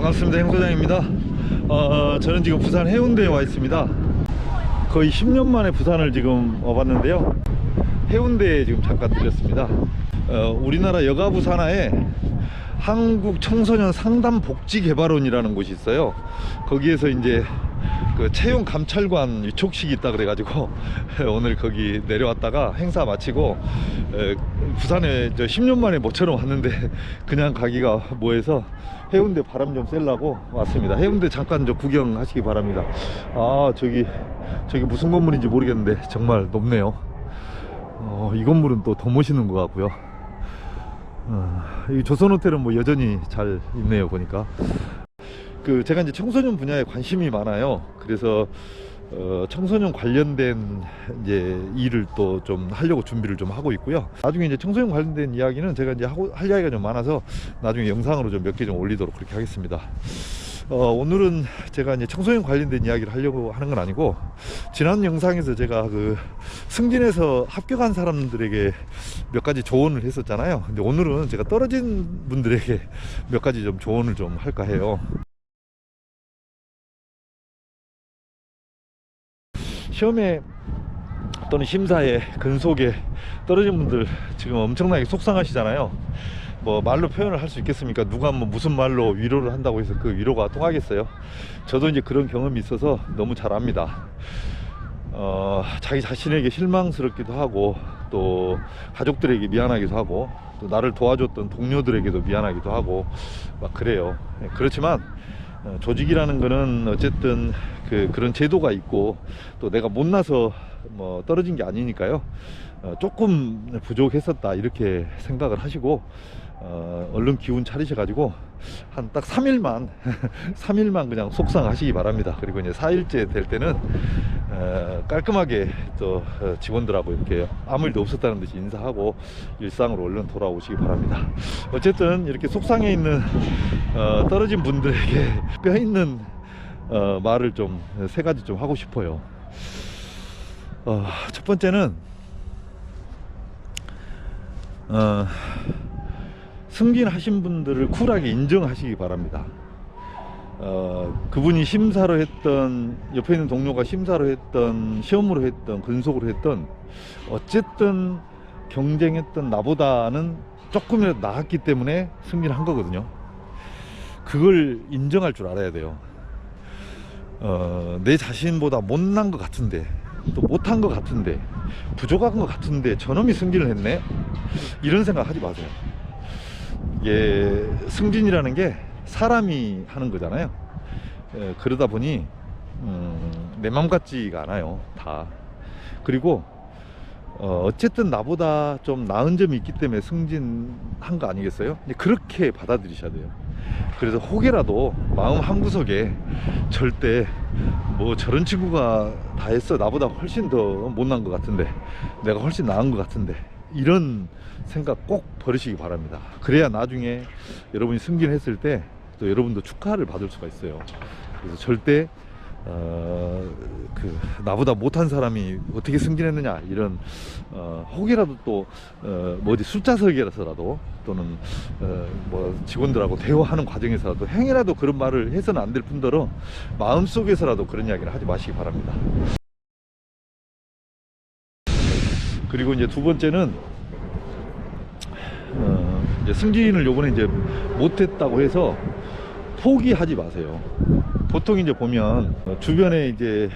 반갑습니다. 행소장입니다. 어, 저는 지금 부산 해운대에 와 있습니다. 거의 10년 만에 부산을 지금 와봤는데요. 해운대에 지금 잠깐 들렸습니다. 어, 우리나라 여가부 산하에 한국 청소년 상담 복지 개발원이라는 곳이 있어요. 거기에서 이제 그 채용 감찰관 유촉식이 있다 그래가지고 오늘 거기 내려왔다가 행사 마치고 에, 부산에 저 10년 만에 모처럼 왔는데 그냥 가기가 뭐해서 해운대 바람 좀 쐬려고 왔습니다. 해운대 잠깐 저 구경하시기 바랍니다. 아 저기 저기 무슨 건물인지 모르겠는데 정말 높네요. 어, 이 건물은 또 더 멋있는 것 같고요. 어, 이 조선 호텔은 뭐 여전히 잘 있네요 보니까. 그 제가 이제 청소년 분야에 관심이 많아요. 그래서 어, 청소년 관련된 이제 일을 또 좀 하려고 준비를 좀 하고 있고요. 나중에 이제 청소년 관련된 이야기는 제가 이제 하고 할 이야기가 좀 많아서 나중에 영상으로 좀 몇 개 좀 올리도록 그렇게 하겠습니다. 어, 오늘은 제가 이제 청소년 관련된 이야기를 하려고 하는 건 아니고 지난 영상에서 제가 그 승진해서 합격한 사람들에게 몇 가지 조언을 했었잖아요. 근데 오늘은 제가 떨어진 분들에게 몇 가지 좀 조언을 좀 할까 해요. 시험에 또는 심사에 근속에 떨어진 분들 지금 엄청나게 속상하시잖아요. 뭐 말로 표현을 할 수 있겠습니까? 누가 뭐 무슨 말로 위로를 한다고 해서 그 위로가 통하겠어요? 저도 이제 그런 경험이 있어서 너무 잘 압니다. 어, 자기 자신에게 실망스럽기도 하고 또 가족들에게 미안하기도 하고 또 나를 도와줬던 동료들에게도 미안하기도 하고 막 그래요. 예, 그렇지만 어, 조직이라는 거는 어쨌든 그 그런 제도가 있고 또 내가 못나서 뭐 떨어진 게 아니니까요. 어, 조금 부족했었다 이렇게 생각을 하시고 어, 얼른 기운 차리셔 가지고 한 딱 3일만 3일만 그냥 속상하시기 바랍니다. 그리고 이제 4일째 될 때는 어, 깔끔하게 또 어, 직원들하고 이렇게 아무 일도 없었다는 듯이 인사하고 일상으로 얼른 돌아오시기 바랍니다. 어쨌든 이렇게 속상해 있는 어, 떨어진 분들에게 뼈 있는 어, 말을 좀 세 가지 좀 하고 싶어요. 어, 첫 번째는 어, 승진하신 분들을 쿨하게 인정하시기 바랍니다. 어, 그분이 심사로 했던 옆에 있는 동료가 심사로 했던 시험으로 했던 근속으로 했던 어쨌든 경쟁했던 나보다는 조금이라도 나았기 때문에 승진한 거거든요. 그걸 인정할 줄 알아야 돼요. 어, 내 자신보다 못난 것 같은데 또 못한 것 같은데 부족한 것 같은데 저놈이 승진을 했네 이런 생각 하지 마세요 이게 승진이라는 게 사람이 하는 거잖아요 에, 그러다 보니 음, 내 맘 같지가 않아요 다 그리고 어, 어쨌든 나보다 좀 나은 점이 있기 때문에 승진한 거 아니겠어요? 그렇게 받아들이셔야 돼요. 그래서 혹여라도 마음 한구석에 절대 뭐 저런 친구가 다 했어 나보다 훨씬 더 못난 것 같은데 내가 훨씬 나은 것 같은데 이런 생각 꼭 버리시기 바랍니다. 그래야 나중에 여러분이 승진했을 때 또 여러분도 축하를 받을 수가 있어요. 그래서 절대 어, 그 나보다 못한 사람이 어떻게 승진했느냐 이런 어, 혹이라도 또 어, 뭐 어디 숫자석이라서라도 또는 어, 뭐 직원들하고 대화하는 과정에서라도 행이라도 그런 말을 해서는 안 될 뿐더러 마음 속에서라도 그런 이야기를 하지 마시기 바랍니다. 그리고 이제 두 번째는 어, 이제 승진을 요번에 이제 못했다고 해서 포기하지 마세요. 보통 이제 보면 어, 주변에 이제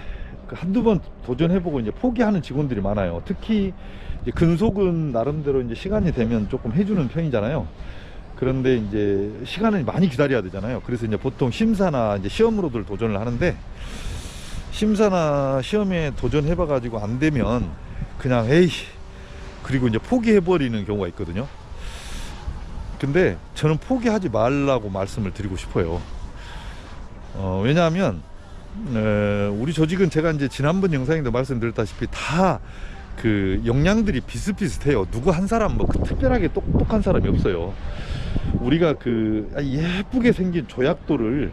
그 한두 번 도전해보고 이제 포기하는 직원들이 많아요. 특히 근속은 나름대로 이제 시간이 되면 조금 해주는 편이잖아요. 그런데 이제 시간을 많이 기다려야 되잖아요. 그래서 이제 보통 심사나 이제 시험으로들 도전을 하는데 심사나 시험에 도전해봐가지고 안 되면 그냥 에이 그리고 이제 포기해버리는 경우가 있거든요. 근데 저는 포기하지 말라고 말씀을 드리고 싶어요. 어, 왜냐하면 에, 우리 조직은 제가 이제 지난번 영상에도 말씀드렸다시피 다 그 역량들이 비슷비슷해요. 누구 한 사람 뭐그 특별하게 똑똑한 사람이 없어요. 우리가 그 예쁘게 생긴 조약돌을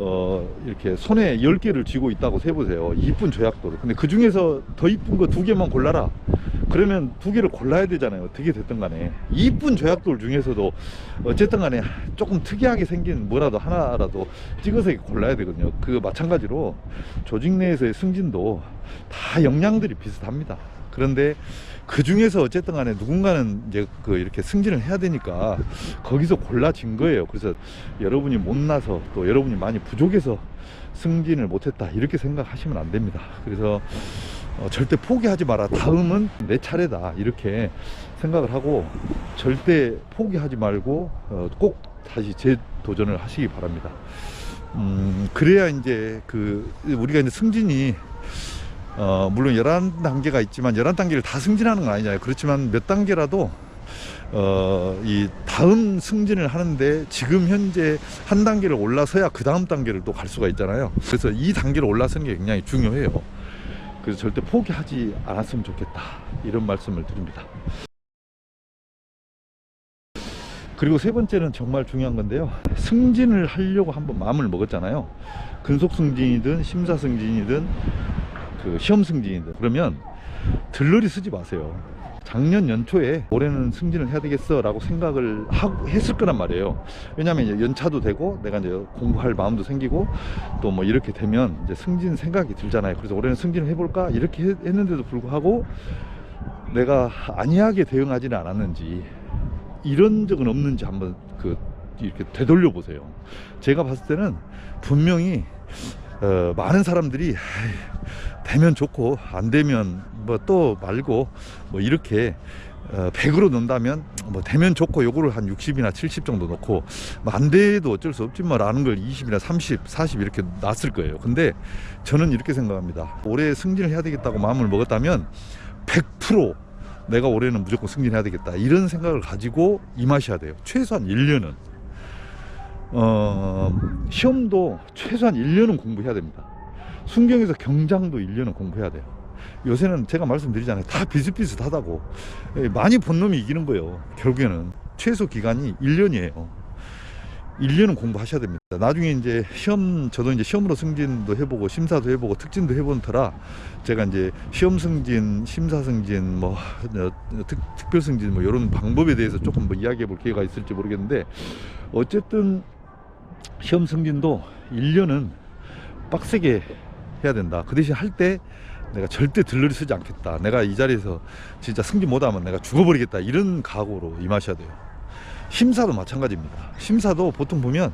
어 이렇게 손에 10개를 쥐고 있다고 세보세요. 이쁜 조약돌을. 근데 그 중에서 더 이쁜 거 두 개만 골라라. 그러면 두 개를 골라야 되잖아요. 어떻게 됐든 간에. 이쁜 조약돌 중에서도 어쨌든 간에 조금 특이하게 생긴 뭐라도 하나라도 찍어서 골라야 되거든요. 그 마찬가지로 조직 내에서의 승진도 다 역량들이 비슷합니다. 그런데 그 중에서 어쨌든 간에 누군가는 이제 그 이렇게 승진을 해야 되니까 거기서 골라진 거예요. 그래서 여러분이 못나서 또 여러분이 많이 부족해서 승진을 못했다 이렇게 생각하시면 안 됩니다. 그래서 어, 절대 포기하지 마라. 다음은 내 차례다. 이렇게 생각을 하고 절대 포기하지 말고 어, 꼭 다시 재도전을 하시기 바랍니다. 음, 그래야 이제 그 우리가 이제 승진이 어, 물론 11단계가 있지만 11단계를 다 승진하는 건 아니잖아요. 그렇지만 몇 단계라도 어, 이 다음 승진을 하는데 지금 현재 한 단계를 올라서야 그 다음 단계를 또 갈 수가 있잖아요. 그래서 이 단계를 올라서는 게 굉장히 중요해요. 그래서 절대 포기하지 않았으면 좋겠다. 이런 말씀을 드립니다. 그리고 세 번째는 정말 중요한 건데요. 승진을 하려고 한번 마음을 먹었잖아요. 근속 승진이든 심사 승진이든 그 시험 승진이든 그러면 들러리 쓰지 마세요. 작년 연초에 올해는 승진을 해야 되겠어 라고 생각을 하고 했을 거란 말이에요. 왜냐하면 연차도 되고 내가 이제 공부할 마음도 생기고 또 뭐 이렇게 되면 이제 승진 생각이 들잖아요. 그래서 올해는 승진을 해볼까 이렇게 했- 했는데도 불구하고 내가 안이하게 대응하지는 않았는지 이런 적은 없는지 한번 그 이렇게 되돌려 보세요. 제가 봤을 때는 분명히 어, 많은 사람들이 "되면 좋고 안 되면 뭐 또 말고 뭐 이렇게 어, 100으로 넣는다면 뭐 되면 좋고 요거를 한 60이나 70 정도 넣고 뭐 안 돼도 어쩔 수 없지 뭐라는 걸 20이나 30, 40 이렇게 놨을 거예요. 근데 저는 이렇게 생각합니다. 올해 승진을 해야 되겠다고 마음을 먹었다면 100% 내가 올해는 무조건 승진해야 되겠다 이런 생각을 가지고 임하셔야 돼요. 최소한 1년은 어, 시험도 최소한 1년은 공부해야 됩니다. 순경에서 경장도 1년은 공부해야 돼요. 요새는 제가 말씀드리잖아요. 다 비슷비슷하다고. 예, 많이 본 놈이 이기는 거예요. 결국에는. 최소 기간이 1년이에요. 1년은 공부하셔야 됩니다. 나중에 이제 시험, 저도 이제 시험으로 승진도 해보고, 심사도 해보고, 특진도 해본 터라, 제가 이제 시험 승진, 심사 승진, 뭐, 어, 특, 특별 승진, 뭐, 이런 방법에 대해서 조금 뭐 이야기해 볼 기회가 있을지 모르겠는데, 어쨌든, 시험 승진도 1년은 빡세게 해야 된다. 그 대신 할 때 내가 절대 들러리 쓰지 않겠다. 내가 이 자리에서 진짜 승진 못하면 내가 죽어버리겠다. 이런 각오로 임하셔야 돼요. 심사도 마찬가지입니다. 심사도 보통 보면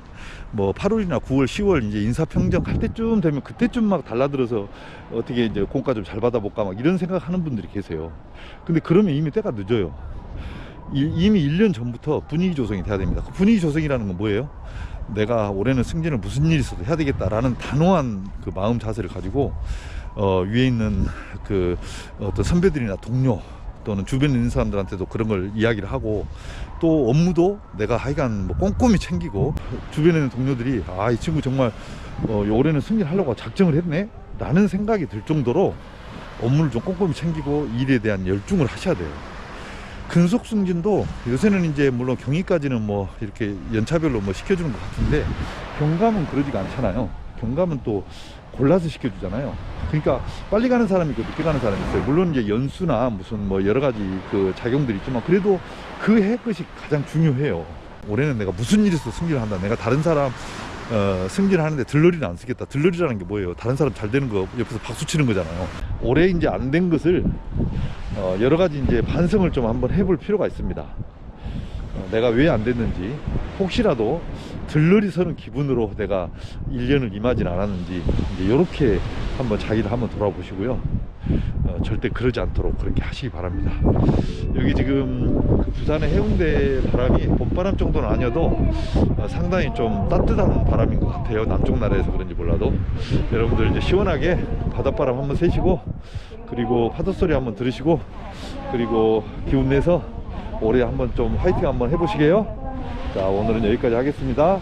뭐 8월이나 9월, 10월 이제 인사평정 할 때쯤 되면 그때쯤 막 달라들어서 어떻게 이제 공과 좀 잘 받아볼까 막 이런 생각하는 분들이 계세요. 근데 그러면 이미 때가 늦어요. 이- 이미 1년 전부터 분위기 조성이 돼야 됩니다. 그 분위기 조성이라는 건 뭐예요? 내가 올해는 승진을 무슨 일이 있어도 해야 되겠다라는 단호한 그 마음 자세를 가지고 어, 위에 있는 그 어떤 선배들이나 동료 또는 주변에 있는 사람들한테도 그런 걸 이야기를 하고 또 업무도 내가 하여간 뭐 꼼꼼히 챙기고 주변에 있는 동료들이 아 이 친구 정말 어, 올해는 승진하려고 작정을 했네 라는 생각이 들 정도로 업무를 좀 꼼꼼히 챙기고 일에 대한 열중을 하셔야 돼요. 근속 승진도 요새는 이제 물론 경위까지는 뭐 이렇게 연차별로 뭐 시켜주는 것 같은데 경감은 그러지가 않잖아요. 경감은 또 골라서 시켜주잖아요. 그러니까 빨리 가는 사람이 있고 늦게 가는 사람이 있어요. 물론 이제 연수나 무슨 뭐 여러 가지 그 자격들이 있지만 그래도 그해 것이 가장 중요해요. 올해는 내가 무슨 일에서 승진을 한다. 내가 다른 사람 어, 승진하는데 들러리는 안 쓰겠다. 들러리라는 게 뭐예요? 다른 사람 잘 되는 거 옆에서 박수 치는 거잖아요. 올해 이제 안 된 것을 어, 여러 가지 이제 반성을 좀 한번 해볼 필요가 있습니다. 어, 내가 왜 안 됐는지 혹시라도 들러리 서는 기분으로 내가 1년을 임하진 않았는지 이제 이렇게 한번 자기를 한번 돌아보시고요. 어, 절대 그러지 않도록 그렇게 하시기 바랍니다. 여기 지금 그 부산의 해운대 바람이 봄바람 정도는 아니어도 어, 상당히 좀 따뜻한 바람인 것 같아요. 남쪽 나라에서 그런지 몰라도 여러분들 이제 시원하게 바닷바람 한번 쐬시고 그리고 파도 소리 한번 들으시고 그리고 기운 내서 올해 한번 좀 화이팅 한번 해보시게요. 자 오늘은 여기까지 하겠습니다.